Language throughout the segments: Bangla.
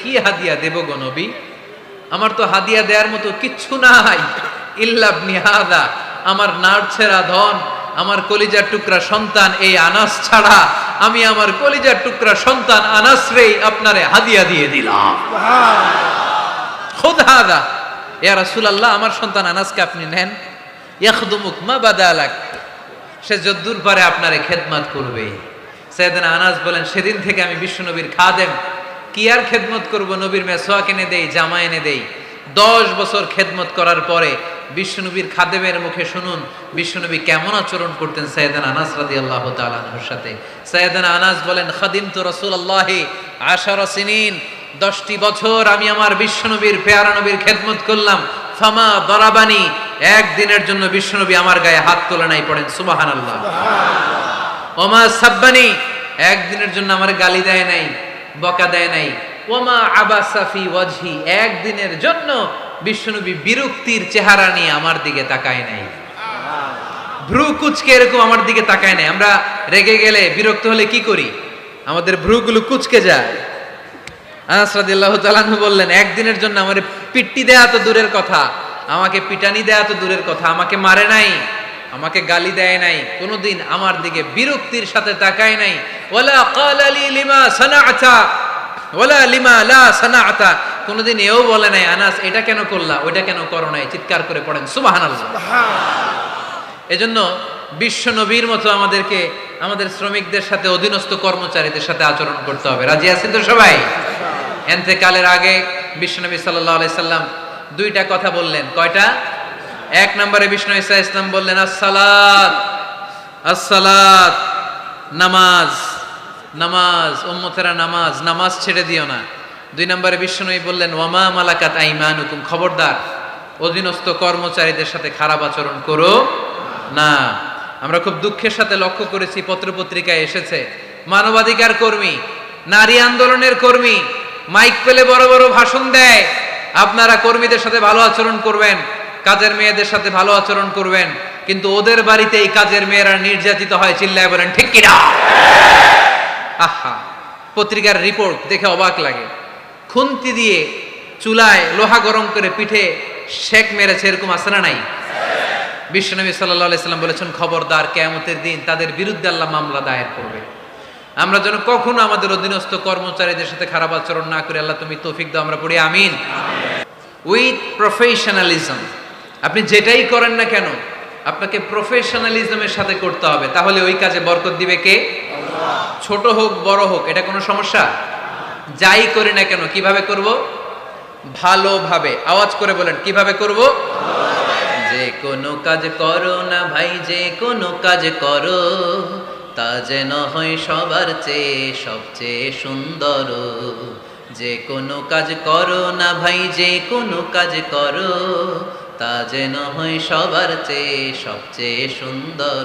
কি হাদিয়া দেব গো নবী? আমার তো হাদিয়া দেওয়ার মতো কিচ্ছু নাই। ইল্লাবনি হাদা, আমার নাড়ছেরা ধন, আমার কলিজার টুকরা সন্তান, এই আনাস ছাড়া আমি আমার কলিজার টুকরা সন্তান আনাস রেই আপনারে হাদিয়া দিয়ে দিলাম। খুদ হাদা, ইয়া রাসূলুল্লাহ, আমার সন্তান আনাসকে আপনি নেন। ইয়াখদুমুক মা বাদালাক, সে যদ্দূর পারে আপনারে খেদমত করবে। সৈয়দনা আনাস বলেন, সেদিন থেকে আমি বিশ্বনবীর খাদেম কি আর খেদমত করব? নবীর মেসোয়াক এনে দেই জামা এনে দেই। দশ বছর খেদমত করার পরে বিশ্বনবীর খাদেমের মুখে শুনুন বিশ্বনবী কেমন আচরণ করতেন সৈয়দান আনাস রাদি আল্লাহ তালানহর সাথে। সৈয়দান আনাস বলেন খাদিম তো রসুল আল্লাহে আশার সিনিন দশটি বছর আমি আমার বিশ্বনবীর পেয়ারা নবীর খেদমত করলাম। ফামা দরাবানি একদিনের জন্য বিশ্বনবী আমার গায়ে হাত তোলে নাই পড়েন। সুবাহান আল্লাহ ওমা সাব্বানি একদিনের জন্য আমার গালি দেয় নাই। বকা দেয় নাই। ওমা আবাসাফি ওয়াজহি, একদিনের জন্য বিশ্বনবী বিরক্তির চেহারা নিয়ে আমার দিকে তাকায় নাই। ভ্রু কুচকে এরকম আমার দিকে তাকায় নাই। আমরা রেগে গেলে বিরক্ত হলে কি করি? আমাদের ভ্রুগুলো কুচকে যায়। আনাস রাদিয়াল্লাহু তাআলা বললেন, একদিনের জন্য আমার পিট্টি দেয়া তো দূরের কথা, আমাকে পিটানি দেয়া তো দূরের কথা, আমাকে মারে নাই, আমাকে গালি দেয় নাই, কোনোদিন আমার দিকে বিরক্তির সাথে তাকায় নাই ওয়ালা ক্বালা লি লিমা সানাআতা ওয়ালা লিমা লা সানাআতা। কোনোদিন এও বলে নাই আনাস এটা কেন করলা? ওইটা কেন করো নাই? চিৎকার করে পড়েন। সুবহানাল্লাহ। এজন্য বিশ্ব নবীর মতো আমাদেরকে আমাদের শ্রমিকদের সাথে অধীনস্থ কর্মচারীদের সাথে আচরণ করতে হবে। রাজি আছেন তো সবাই? এন্তেকালের আগে বিশ্বনবী সাল্লাহ সাল্লাম দুইটা কথা বললেন। কয়টা? এক নম্বরে বিষ্ণু ইসা ইসলাম বললেন আসসালাত আসসালাত নামাজ। নামাজ, উম্মতেরা নামাজ নামাজ ছেড়ে দিও না। দুই নম্বরে বিষ্ণুই বললেন, ওয়ামা মালাকাত আইমান হুকুম খবরদার, অধীনস্থ কর্মচারীদের সাথে খারাপ আচরণ করো না। আমরা খুব দুঃখের সাথে লক্ষ্য করেছি, পত্রপত্রিকায় এসেছে, মানবাধিকার কর্মী, নারী আন্দোলনের কর্মী, মাইক পেলে বড় বড় ভাষণ দেয়, আপনারা কর্মীদের সাথে ভালো আচরণ করবেন, কাজের মেয়েদের সাথে ভালো আচরণ করবেন, কিন্তু ওদের বাড়িতে এই কাজের মেয়েরা নির্যাতিত হয়, চিল্লায় বলেন, ঠিক কিনা? আহা, পত্রিকার রিপোর্ট দেখে অবাক লাগে। খুন্তি দিয়ে চুলায় লোহা গরম করে পিঠে শেক মেরেছে, এরকম না নাই? বিশ্বনবী সাল্লাহ সাল্লাম বলেছেন, খবরদার কেয়ামতের দিন তাদের বিরুদ্ধে আল্লাহ মামলা দায়ের করবে। আমরা যেন কখনো আমাদের অধীনস্থ কর্মচারীদের সাথে খারাপ আচরণ না করে। আল্লাহ তুমি তৌফিক দাও, আমরা পড়ি, আমিন। উইথ প্রফেশনালিজম আপনি যেটাই করেন না কেন, আপনাকে প্রফেশনালিজমের সাথে করতে হবে। তাহলে ওই কাজে বরকত দিবে কে? ছোট হোক, বড় হোক, এটা কোনো সমস্যা? যাই করি না কেন, কীভাবে করব? ভালোভাবে। আওয়াজ করে বলেন, কীভাবে করব? যে কোনো কাজ করো না ভাই, যে কোনো কাজ করো, তা যেন হয় সবার চেয়ে সবচেয়ে সুন্দর। যে কোনো কাজ করো না ভাই, যে কোনো কাজ করো, তা যেন হয় সবার চেয়ে সবচেয়ে সুন্দর।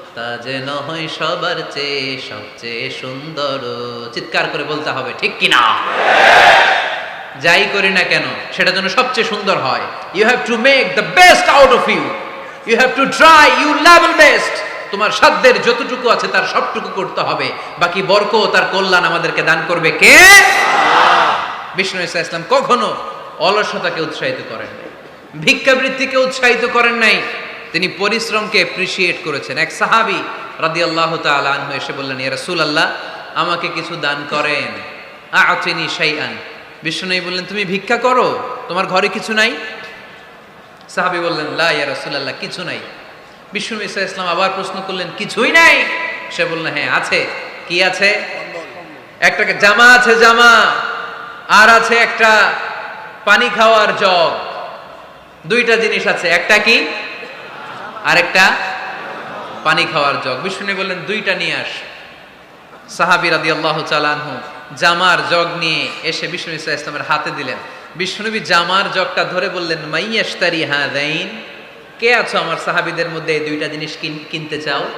তা যেন হয় সবার চেয়ে সবচেয়ে সুন্দর। চিৎকার করে বলতে হবে, ঠিক কিনা? যাই করি না কেন, সেটা যেন সবচেয়ে সুন্দর হয়। You have to make the best out of you you have to try you level best তোমার সাধ্যের যতটুকু আছে তার সবটুকু করতে হবে। বাকি বরক তার কল্যাণ আমাদেরকে দান করবে কে? বিষ্ণু ইসা ইসলাম কখনো অলসতাকে উৎসাহিত করেন ভিক্ষাবৃত্তিকে উৎসাহিত করেন নাই। তিনি পরিশ্রমকে অ্যাপ্রিসিয়েট করেছেন। এক সাহাবি রাদি আল্লাহ তালু এসে বললেন, ইয়া রাসূল আল্লাহ আমাকে কিছু দান করেন। আচেনি শাইআন। বিষ্ণু বললেন, তুমি ভিক্ষা করো? তোমার ঘরে কিছু নাই? সাহাবি বললেন, লা, ইয়া আল্লাহ কিছু নাই। বিষ্ণু ইসা ইসলাম আবার প্রশ্ন করলেন, কিছুই নাই? সে বললেন হ্যাঁ আছে। কি আছে? একটা জামা আছে, জামা। আর আছে একটা, পানি খাওয়ার জগ। দুইটা জিনিস আছে, একটা কি? আর একটা পানি খাওয়ার জগ। বিষ্ণু বললেন, দুইটা নিয়ে আস। সাহাবি রাদি আল্লাহ চালানহু জামার জগ নিয়ে এসে বিষ্ণু ইসা ইসলামের হাতে দিলেন। বিষ্ণুনবী জামার জগটা ধরে বললেন মাইয়াস্তারি হা দাইন কে আছো আমার সাহাবিদের মধ্যে এই দুইটা জিনিস কিন- কিনতে চাও?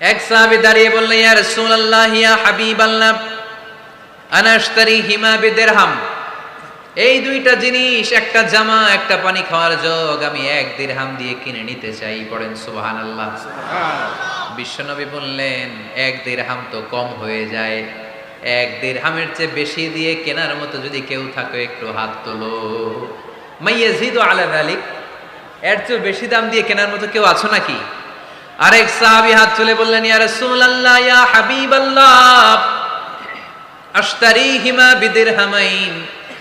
এক সাহাবি দাঁড়িয়ে বললেন, ইয়া রাসূলুল্লাহ, ইয়া হাবিবাল্লাহ আনা আশতারি হিমা বিদিরহাম। এই দুইটা জিনিস একটা জামা একটা পানি খাওয়ার জগ আমি এক দিরহাম দিয়ে কিনে নিতে চাই পড়েন সুবহানাল্লাহ। বিশ্বনবী বললেন এক দিরহাম তো কম হয়ে যায়। এক দিরহামের চেয়ে বেশি দিয়ে কেনার মতো যদি কেউ থাকে একটু হাত তোলো। মাইয়াজিদু আলা যালিক এর চেয়ে বেশি দাম দিয়ে কেনার মতো কেউ আছো নাকি? আরেক সাহাবি হাত তুলে বললেন ইয়া রাসূলুল্লাহ ইয়া হাবিবাল্লাহ আশতারিহিমা বিদিরহামাইন।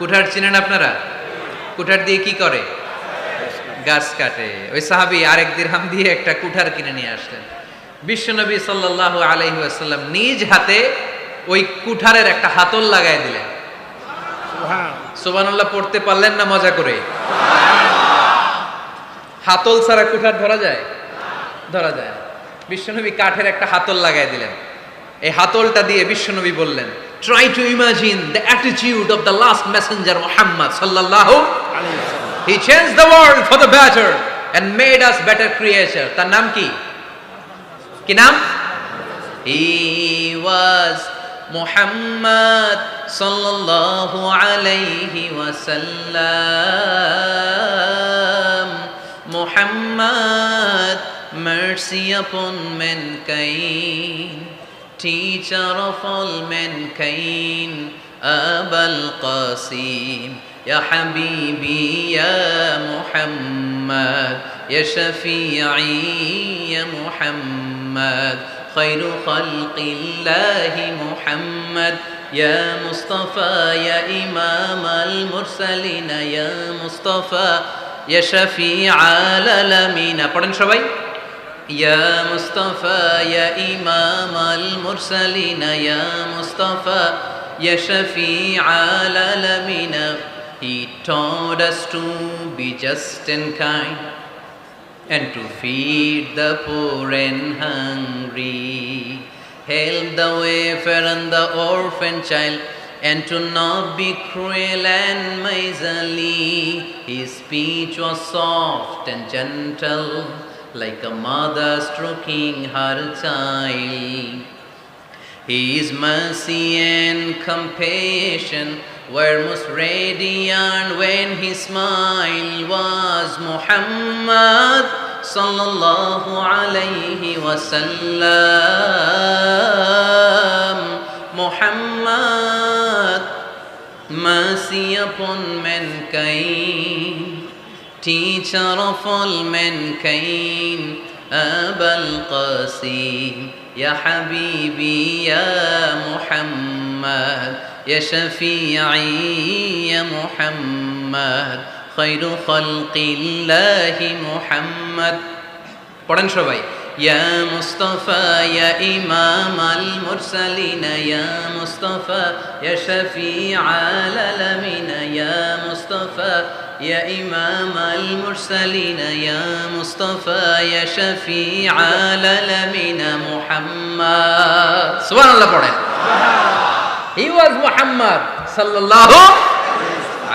কুঠার চিনেন আপনারা? কুঠার দিয়ে কি করে? গাছ কাটে। ওই সাহাবি আরেক দিরহাম দিয়ে একটা কুঠার কিনে নিয়ে আসলেন। বিশ্বনবী আলাইহি ওয়াসাল্লাম নিজ হাতে ওই কুঠারের একটা হাতল লাগাই দিলেন। সুবহানাল্লাহ। পড়তে পারলেন না মজা করে? হাতল ছাড়া কুঠার ধরা যায়? ধরা যায় বিশ্বনবী কাঠের একটা হাতল লাগাই দিলেন। এই হাতলটা দিয়ে বিশ্বনবী বললেন try to imagine the attitude of the last messenger Muhammad সাল্লাল্লাহু he change the world for the better and made us better creature তার নাম কি? কি নাম? হি ওয়াজ মুহাম্মদ সাল্লাল্লাহু আলাইহি ওয়াসাল্লাম। Muhammad mercy upon mankind teacher of all mankind أبا القاسم يا حبيبي يا محمد يا شفيعي يا محمد خير خلق الله محمد يا مصطفى يا إمام المرسلين يا مصطفى يا شفيع العالمين পড়েন সবাই يا مصطفى يا إمام المرسلين يا مصطفى يا شفيع العالمين He taught us to be just and kind and to feed the poor and hungry, help the wafer and the orphan child, and to not be cruel and miserly. His speech was soft and gentle, like a mother stroking her child. His mercy and compassion were most radiant when his smile was Muhammad sallallahu alayhi wasallam. Muhammad, mercy upon mankind, teacher of all mankind. أبا القاسم يا حبيبي يا محمد يا شفيعي يا محمد خير خلق الله محمد পড়েন সবাই يا مصطفى يا إمام المرسلين يا مصطفى يا شفيع العالمين يا مصطفى يا إمام المرسلين يا مصطفى يا شفيع العالمين محمد سبحان الله পড়েন He was Muhammad sallallahu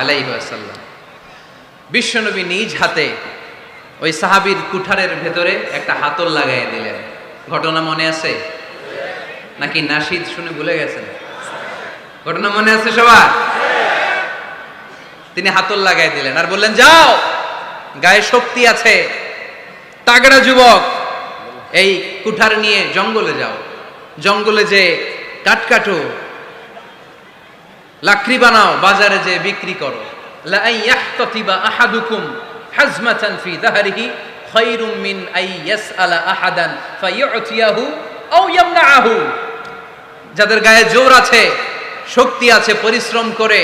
আলাইহি ওয়াসাল্লাম বিশ্বনবী নিজ হাতে ওই সাহাবীর কুঠারের ভেতরে একটা হাতল লাগাই দিলেন ঘটনা মনে আছে নাকি নাশিদ শুনে ভুলে গেছেন ঘটনা মনে আছে সবার তিনি হাতল লাগাই দিলেন আর বললেন, যাও, গায়ে শক্তি আছে। তাগড়া যুবক, এই কুঠার নিয়ে জঙ্গলে যাও। জঙ্গলে যে কাঠ কাটো, লাকড়ি বানাও, বাজারে যে বিক্রি করো। যাদের গায়ে জোর আছে, শক্তি আছে, পরিশ্রম করে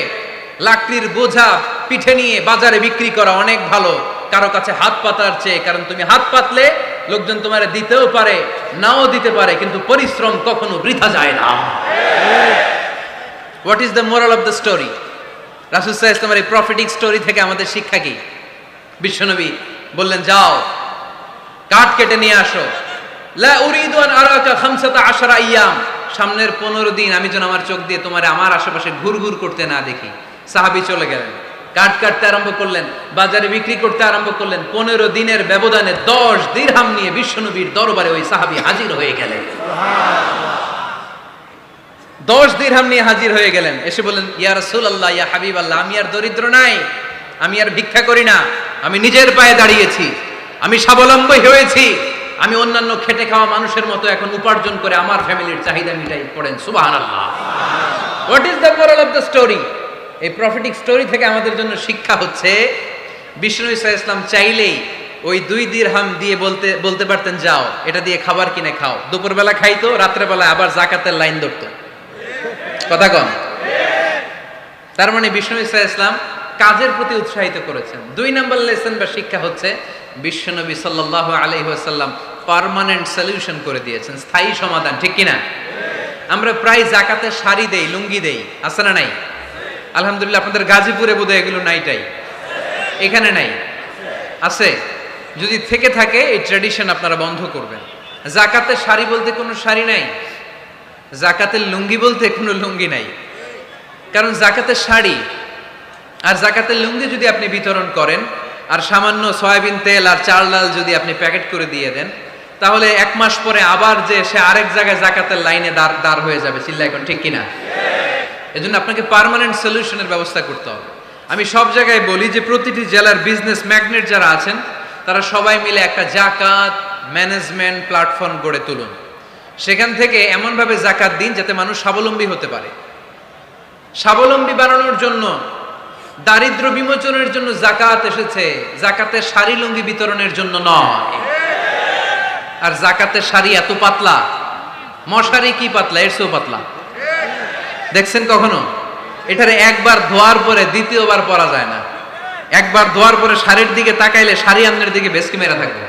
লাকড়ির বোঝা পিঠে নিয়ে বাজারে বিক্রি করা অনেক ভালো। কারও কাছে হাত পাতার চেয়ে, কারণ তুমি হাত পাতলে লোকজন তোমার দিতেও পারে, নাও দিতে পারে, কিন্তু পরিশ্রম কখনো বৃথা যায় না। What is the moral of the story রাসুল সাহা ইসলামের এই প্রফিটিক স্টোরি থেকে আমাদের শিক্ষা কি? বিশ্বনবী বললেন, যাও, কাঠ কেটে নিয়ে আসো। লা উরিদু আন আরাকা খামসাতা আশারা আইয়াম। সামনের পনেরো দিন আমি যেন আমার চোখ দিয়ে তোমার আমার আশেপাশে ঘুরঘুর করতে না দেখি। সাহাবি চলে গেলেন। কাঠ কাটতে আরম্ভ করলেন, বাজারে বিক্রি করতে আরম্ভ করলেন। পনেরো দিনের ব্যবধানে দশ দিরহাম নিয়ে বিশ্বনবীর দরবারে ওই সাহাবি হাজির হয়ে গেলেন। দশ দিরহাম নিয়ে হাজির হয়ে গেলেন। এসে বললেন, ইয়া রাসূলুল্লাহ, ইয়া হাবিব আল্লাহ আমি আর দরিদ্র নাই। আমি আর ভিক্ষা করি না। আমি নিজের পায়ে দাঁড়িয়েছি। আমি স্বাবলম্বী হয়েছি। আমি অন্যান্য খেটে খাওয়া মানুষের মতো এখন উপার্জন করে আমার ফ্যামিলির চাহিদা মিটাই পড়েন। সুবহানাল্লাহ। What is the moral of the story এই প্রফিটিক স্টোরি থেকে আমাদের জন্য শিক্ষা হচ্ছে, বিষ্ণু ইসা ইসলাম চাইলেই ওই দুই দিরহাম দিয়ে বলতে বলতে পারতেন, যাও, এটা দিয়ে খাবার কিনে খাও। দুপুরবেলা খাইতো রাত্রেবেলা আবার জাকাতের লাইন ধরতো। কথা কন। তার মানে বিষ্ণু ইসা ইসলাম কাজের প্রতি উৎসাহিত করেছেন। দুই নম্বর লেসন বা শিক্ষা হচ্ছে, বিশ্বনবী সাল্লাহ আলহি আসাল্লাম পারমানেন্ট সলিউশন করে দিয়েছেন, স্থায়ী সমাধান, ঠিক কিনা? আমরা প্রায় জাকাতে শাড়ি দেই, লুঙ্গি দেই, আছে না নাই? আলহামদুলিল্লাহ, আপনাদের গাজীপুরে বোধহয় এগুলো নাইটাই। এখানে নাই। আছে। যদি থেকে থাকে, এই ট্র্যাডিশন আপনারা বন্ধ করবেন। জাকাতের শাড়ি বলতে কোনো শাড়ি নাই। জাকাতের লুঙ্গি বলতে কোনো লুঙ্গি নাই। কারণ জাকাতের শাড়ি, আর জাকাতের লুঙ্গি যদি আপনি বিতরণ করেন, আর সামান্য সয়াবিন তেল আর চাল ডাল যদি আপনি প্যাকেট করে দিয়ে দেন, তাহলে এক মাস পরে আবার যে সে আরেক জায়গায় জাকাতের লাইনে দাঁড় দাঁড় হয়ে যাবে। চিল্লা এখন ঠিক কিনা? এজন্য আপনাকে পার্মানেন্ট সলিউশনের ব্যবস্থা করতে হবে। আমি সব জায়গায় বলি যে প্রতিটি জেলার বিজনেস ম্যাগনেট যারা আছেন, তারা সবাই মিলে একটা জাকাত ম্যানেজমেন্ট প্ল্যাটফর্ম গড়ে তুলুন। সেখান থেকে এমনভাবে জাকাত দিন যাতে মানুষ স্বাবলম্বী হতে পারে। স্বাবলম্বী বানানোর জন্য, দারিদ্র বিমোচনের জন্য জাকাত এসেছে। জাকাতের শাড়ি লুঙ্গি বিতরণের জন্য নয়। আর জাকাতের শাড়ি এত পাতলা। মশারি কি পাতলা? এর পাতলা। দেখছেন কখনো? এটারে একবার ধোয়ার পরে দ্বিতীয়বার পরা যায় না। একবার ধোয়ার পরে শাড়ির দিকে তাকাইলে শাড়ি আমনের দিকে বেশকি মেরা থাকবে।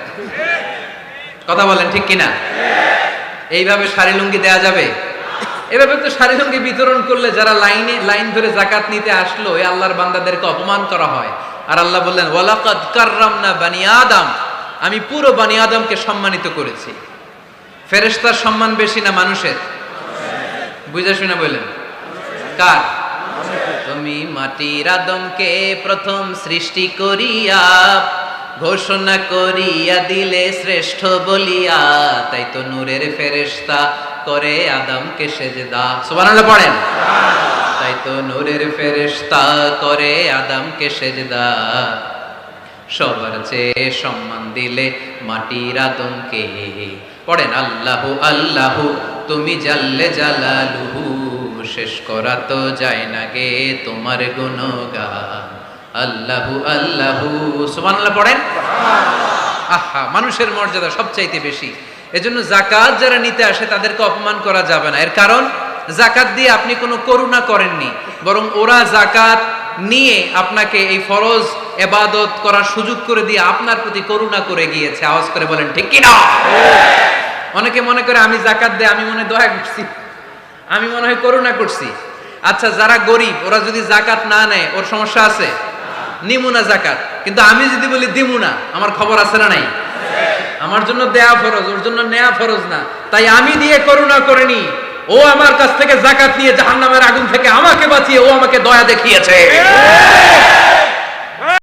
কথা বলেন ঠিক কিনা? এইভাবে শাড়ি লুঙ্গি দেয়া যাবে? এভাবে তো শাড়ি লুঙ্গি বিতরণ করলে যারা লাইনে লাইন ধরে জাকাত নিতে আসলো এই আল্লাহর বান্দাদেরকে অপমান করা হয়। আর আল্লাহ বললেন, ওয়ালাকাদ কাররামনা বানি আদম। আমি পুরো বানি আদমকে সম্মানিত করেছি। ফেরেশতার সম্মান বেশি না মানুষের? বুঝে শুনে বললেন কার তুমি মাটির আদমকে প্রথম সৃষ্টি করিয়া, ঘোষণা করিয়া দিলে শ্রেষ্ঠ বলিয়া, তাই তো নূরের ফেরেশতা করে আদমকে সেজদা। পড়েন। তাই তো নূরের ফেরেশতা করে আদমকে সেজদা। সবার চেয়ে সম্মান দিলে মাটির আদমকে। পড়েন, আল্লাহু আল্লাহু, তুমি জাল্লে জালালুহু। শেষ করা তো যায় না গে তোমার গুণগান। আল্লাহু আল্লাহু সুবহানাল্লাহ পড়েন? আহা মানুষের মর্যাদা সবচাইতে বেশি। এজন্য জাকাত যারা নিতে আসে তাদেরকে অপমান করা যাবে না। এর কারণ জাকাত দিয়ে আপনি কোনো করুণা করেননি বরং ওরা জাকাত নিয়ে আপনাকে এই ফরজ এবাদত করার সুযোগ করে দিয়ে আপনার প্রতি করুণা করে গিয়েছে। আওয়াজ করে বলেন ঠিক কি না অনেকে মনে করে আমি জাকাত দেয় আমি মনে দয়া করছি। আমি মনে হয় করুণা করছি। আচ্ছা যারা গরিব, ওরা যদি জাকাত না নেয়, ওর সমস্যা আছে? নিমুনা জাকাত? কিন্তু আমি যদি বলি দিমুনা আমার খবর আছে না নাই? আমার জন্য দেয়া ফরজ, ওর জন্য নেয়া ফরজ না। তাই আমি দিয়ে করুণা করিনি ও আমার কাছ থেকে জাকাত নিয়ে জাহান্নামের আগুন থেকে আমাকে বাঁচিয়ে, ও আমাকে দয়া দেখিয়েছে।